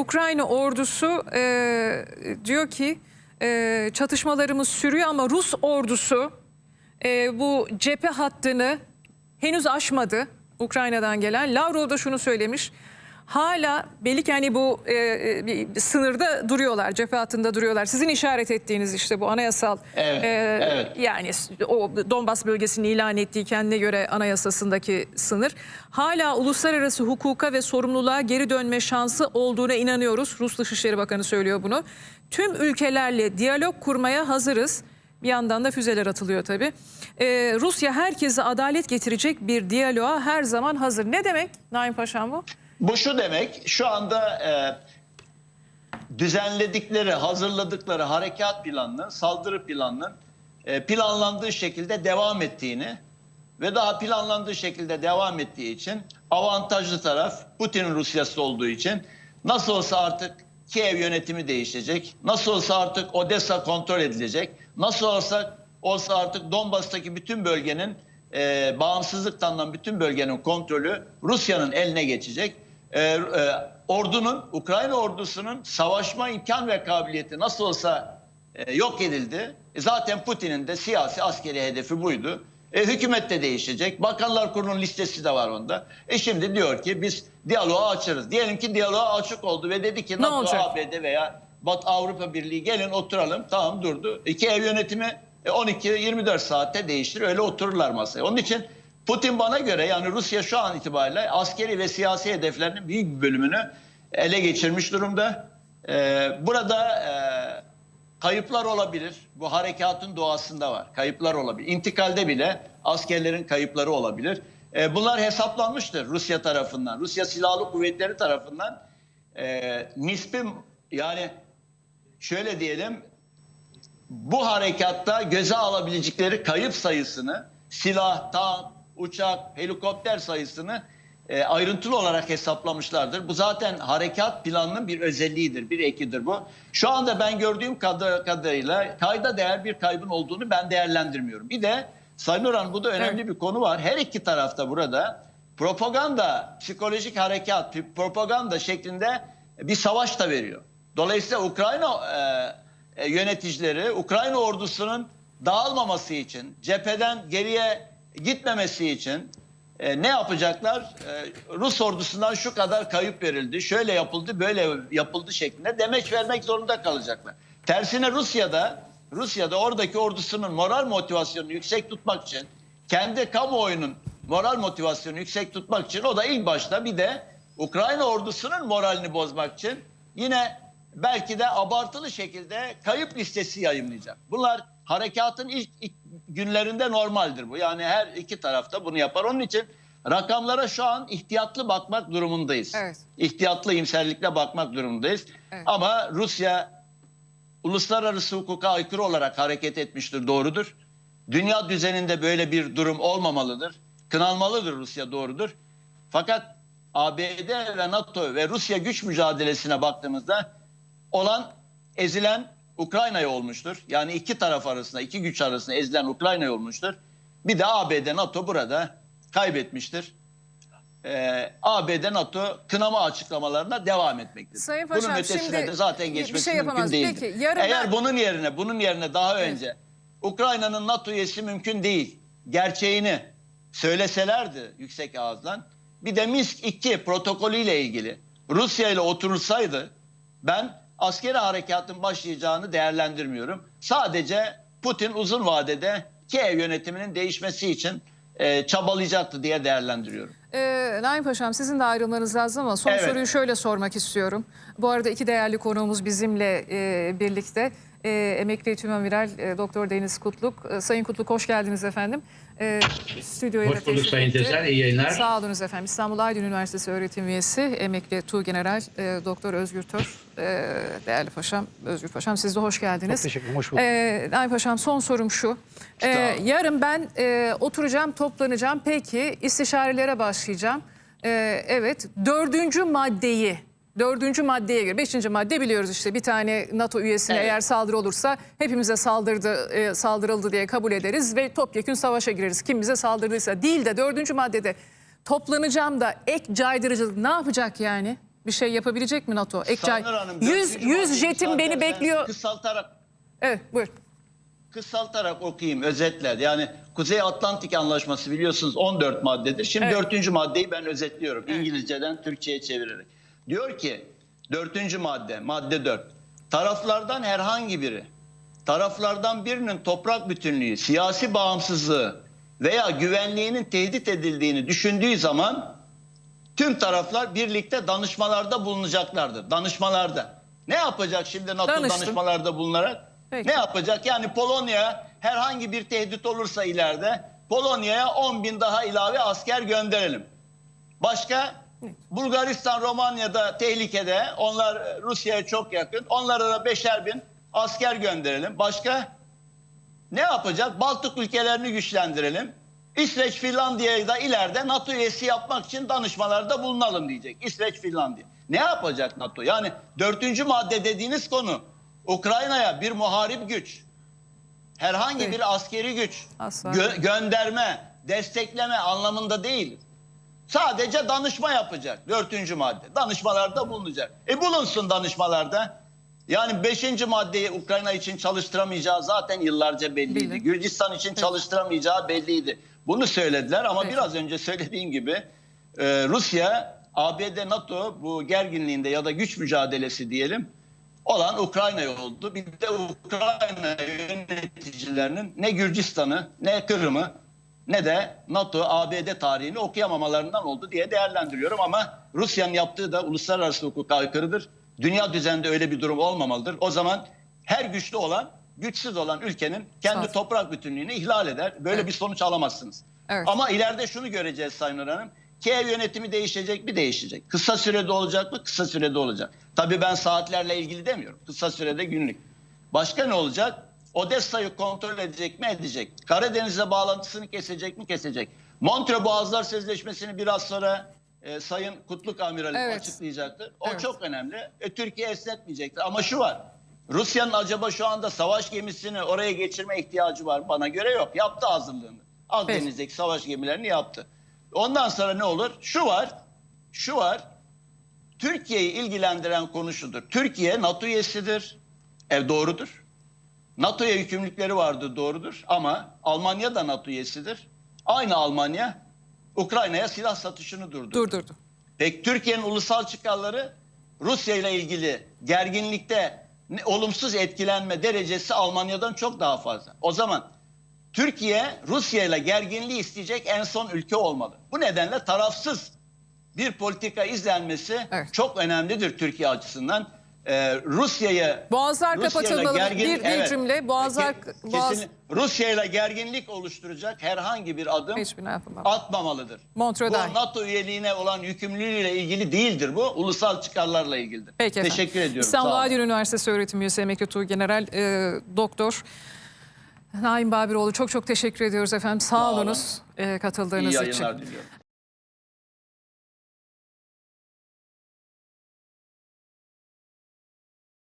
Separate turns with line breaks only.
Ukrayna ordusu e, diyor ki e, çatışmalarımız sürüyor ama Rus ordusu e, bu cephe hattını henüz aşmadı. Ukrayna'dan gelen. Lavrov da şunu söylemiş. Hala belli ki hani bu e, e, bir sınırda duruyorlar, cephe hattında duruyorlar. Sizin işaret ettiğiniz işte bu anayasal
Evet,
e,
evet.
yani o Donbas bölgesini ilan ettiği kendine göre anayasasındaki sınır. Hala uluslararası hukuka ve sorumluluğa geri dönme şansı olduğuna inanıyoruz. Rus Dışişleri Bakanı söylüyor bunu. Tüm ülkelerle diyalog kurmaya hazırız. Bir yandan da füzeler atılıyor tabii. Ee, Rusya herkese adalet getirecek bir diyaloğa her zaman hazır. Ne demek Naim Paşam bu?
Bu şu demek, şu anda e, düzenledikleri, hazırladıkları harekat planının, saldırı planının e, planlandığı şekilde devam ettiğini ve daha planlandığı şekilde devam ettiği için avantajlı taraf Putin'in Rusyası olduğu için nasıl olsa artık Kiev yönetimi değişecek, nasıl olsa artık Odessa kontrol edilecek, nasıl olsa olsa artık Donbas'taki bütün bölgenin e, bağımsızlık tanınan bütün bölgenin kontrolü Rusya'nın eline geçecek. E, e, ordunun, Ukrayna ordusunun savaşma imkan ve kabiliyeti nasıl olsa e, yok edildi. E, zaten Putin'in de siyasi askeri hedefi buydu. E, hükümet de değişecek. Bakanlar Kurulu'nun listesi de var onda. E şimdi diyor ki biz diyaloğu açarız. Diyelim ki diyaloğa açık oldu ve dedi ki
Ne
NATO,
olacak?
ABD veya Batı Avrupa Birliği gelin oturalım. Tamam durdu. İki ev yönetimi e, 12-24 saatte değiştir. Öyle otururlar masaya. Onun için Putin bana göre yani Rusya şu an itibariyle askeri ve siyasi hedeflerinin büyük bir bölümünü ele geçirmiş durumda. Ee, burada e, kayıplar olabilir. Bu harekatın doğasında var. Kayıplar olabilir. İntikalde bile askerlerin kayıpları olabilir. Ee, bunlar hesaplanmıştır Rusya tarafından. Rusya Silahlı Kuvvetleri tarafından e, nispi yani şöyle diyelim bu harekatta göze alabilecekleri kayıp sayısını, silah, tank, uçak, helikopter sayısını e, ayrıntılı olarak hesaplamışlardır. Bu zaten harekat planının bir özelliğidir, bir ekidir bu. Şu anda ben gördüğüm kadarıyla kayda değer bir kaybın olduğunu ben değerlendirmiyorum. Bir de Sayın Orhan bu da önemli bir konu var. Her iki tarafta burada propaganda, psikolojik harekat, propaganda şeklinde bir savaş da veriyor. Dolayısıyla Ukrayna e, e, yöneticileri Ukrayna ordusunun dağılmaması için, cepheden geriye gitmemesi için e, ne yapacaklar? E, Rus ordusundan şu kadar kayıp verildi, şöyle yapıldı, böyle yapıldı şeklinde demeç vermek zorunda kalacaklar. Tersine Rusya'da Rusya'da oradaki ordusunun moral motivasyonunu yüksek tutmak için, kendi kamuoyunun moral motivasyonunu yüksek tutmak için o da ilk başta bir de Ukrayna ordusunun moralini bozmak için yine belki de abartılı şekilde kayıp listesi yayınlayacak. Bunlar harekatın ilk, günlerinde normaldir bu. Yani her iki tarafta bunu yapar. Onun için rakamlara şu an ihtiyatlı bakmak durumundayız.
Evet.
İhtiyatlı imserlikle bakmak durumundayız.
Evet.
Ama Rusya uluslararası hukuka aykırı olarak hareket etmiştir, doğrudur. Dünya düzeninde böyle bir durum olmamalıdır. Kınanmalıdır Rusya, doğrudur. Fakat ABD ve NATO ve Rusya güç mücadelesine baktığımızda olan ezilen Ukrayna'ya olmuştur. Yani iki taraf arasında, iki güç arasında ezilen Ukrayna'ya olmuştur. Bir de ABD, NATO burada kaybetmiştir. Ee, ABD, NATO kınama açıklamalarına devam etmektedir.
Sayın Paşam,
bunun ötesine
şimdi
de zaten
bir
geçmesi
şey
mümkün değildir.
Peki, yarın
Eğer bunun yerine, bunun yerine daha
Evet.
önce Ukrayna'nın NATO üyesi mümkün değil. Gerçeğini söyleselerdi yüksek ağızdan. Bir de Minsk 2 protokolüyle ilgili Rusya ile oturursaydı ben askeri harekatın başlayacağını değerlendirmiyorum. Sadece Putin uzun vadede Kiev yönetiminin değişmesi için e, çabalayacaktı diye değerlendiriyorum.
Ee, Naim Paşam sizin de ayrılmanız lazım ama son
Evet.
soruyu şöyle sormak istiyorum. Bu arada iki değerli konuğumuz bizimle e, birlikte. E, emekli Tümamiral e, Doktor Deniz Kutluk. E, Sayın Kutluk hoş geldiniz efendim. E, stüdyoya da
Hoş bulduk
teşrif
Sayın
etti.
Tezer, iyi yayınlar.
Sağ olunuz efendim. İstanbul Aydın Üniversitesi öğretim üyesi, emekli Tuğgeneral e, Doktor Özgür Tör. E, değerli Paşam, Özgür Paşam siz de hoş geldiniz.
Çok teşekkür ederim, hoş bulduk.
E, Naim Paşam son sorum şu. E, yarın ben e, oturacağım, toplanacağım. Peki istişarelere başlayacağım. E, evet, dördüncü maddeyi, dördüncü maddeye göre, beşinci madde biliyoruz işte bir tane NATO üyesine
Evet.
eğer saldırı olursa hepimize saldırdı, e, saldırıldı diye kabul ederiz ve topyekün savaşa gireriz. Kim bize saldırdıysa değil de dördüncü maddede toplanacağım da ek caydırıcılık ne yapacak yani? Bir şey yapabilecek mi NATO? Ekçay,
Sanır Hanım,
100,
dördüncü
100
maddeyi
jetim beni bekliyor.
Kısaltarak
Evet buyur.
kısaltarak okuyayım özetle. Yani Kuzey Atlantik Anlaşması biliyorsunuz 14 maddedir. Şimdi
Evet.
dördüncü maddeyi ben özetliyorum. İngilizceden Türkçe'ye çevirerek. Diyor ki dördüncü madde, madde 4. Taraflardan herhangi biri, taraflardan birinin toprak bütünlüğü, siyasi bağımsızlığı veya güvenliğinin tehdit edildiğini düşündüğü zaman tüm taraflar birlikte danışmalarda bulunacaklardır. Danışmalarda. Ne yapacak şimdi NATO
Danıştım.
danışmalarda bulunarak?
Peki.
Ne yapacak? Yani Polonya herhangi bir tehdit olursa ileride Polonya'ya 10 bin daha ilave asker gönderelim. Başka? Bulgaristan, Romanya'da tehlikede. Onlar e, Rusya'ya çok yakın. Onlara da beşer bin asker gönderelim. Başka? Ne yapacak? Baltık ülkelerini güçlendirelim. İsveç, Finlandiya'yı da ileride NATO üyesi yapmak için danışmalarda bulunalım diyecek. İsveç, Finlandiya. Ne yapacak NATO? Yani dördüncü madde dediğiniz konu Ukrayna'ya bir muharip güç, herhangi
Evet.
bir askeri güç,
Asla.
gö- gönderme, destekleme anlamında değil. Sadece danışma yapacak. Dördüncü madde. Danışmalarda bulunacak. E bulunsun danışmalarda. Yani beşinci maddeyi Ukrayna için çalıştıramayacağı zaten yıllarca belliydi.
Bildim.
Gürcistan için çalıştıramayacağı belliydi. Bunu söylediler ama
Peki.
biraz önce söylediğim gibi e, Rusya, ABD, NATO bu gerginliğinde ya da güç mücadelesi diyelim olan Ukrayna'ya oldu. Bir de Ukrayna yöneticilerinin ne Gürcistan'ı ne Kırım'ı ne de NATO, ABD tarihini okuyamamalarından oldu diye değerlendiriyorum ama Rusya'nın yaptığı da uluslararası hukuka aykırıdır. Dünya düzeninde öyle bir durum olmamalıdır. O zaman her güçlü olan, güçsüz olan ülkenin kendi
Sağ
toprak bütünlüğünü ihlal eder. Böyle
Evet.
bir sonuç alamazsınız.
Evet.
Ama ileride şunu göreceğiz Sayın Hanım. Kiev yönetimi değişecek mi? Değişecek. Kısa sürede olacak mı? Kısa sürede olacak. Tabii ben saatlerle ilgili demiyorum. Kısa sürede günlük. Başka ne olacak? Odessa'yı kontrol edecek mi? Edecek. Karadeniz'e bağlantısını kesecek mi? Kesecek. Montre Boğazlar Sözleşmesi'ni biraz sonra e, Sayın Kutluk Amiralim
Evet.
açıklayacaktır. O
Evet.
çok önemli. E, Türkiye esnetmeyecektir. Ama şu var. Rusya'nın acaba şu anda savaş gemisini oraya geçirme ihtiyacı var? Bana göre yok. Yaptı hazırlığını. Akdeniz'deki savaş gemilerini yaptı. Ondan sonra ne olur? Şu var. Şu var. Türkiye'yi ilgilendiren konu şudur. Türkiye NATO üyesidir. Ev doğrudur. NATO'ya yükümlülükleri vardır doğrudur. Ama Almanya da NATO üyesidir. Aynı Almanya Ukrayna'ya silah satışını durdurdu.
Durdurdu.
Peki Türkiye'nin ulusal çıkarları Rusya ile ilgili gerginlikte olumsuz etkilenme derecesi Almanya'dan çok daha fazla. O zaman Türkiye Rusya ile gerginliği isteyecek en son ülke olmalı. Bu nedenle tarafsız bir politika izlenmesi
Evet.
çok önemlidir Türkiye açısından. Ee, Rusya'yı
Boğazlar
Rusya
kapatılmalı.
gergin-
Bir- bir cümle, Boğazlar-
Ke-
Boğaz-
Rusya ile gerginlik oluşturacak herhangi bir adım atmamalıdır.
Montreux
bu. NATO üyeliğine olan yükümlülüğüyle ilgili değildir bu. Ulusal çıkarlarla ilgilidir.
Peki efendim.
Teşekkür ediyorum.
İstanbul. Aydın Üniversitesi öğretim üyesi emekli Tuğgeneral e, Doktor Naim Babiroğlu çok çok teşekkür ediyoruz efendim. Sağ
Sağ olun.
olunuz e, katıldığınız
İyi
için.
yayınlar diliyorum.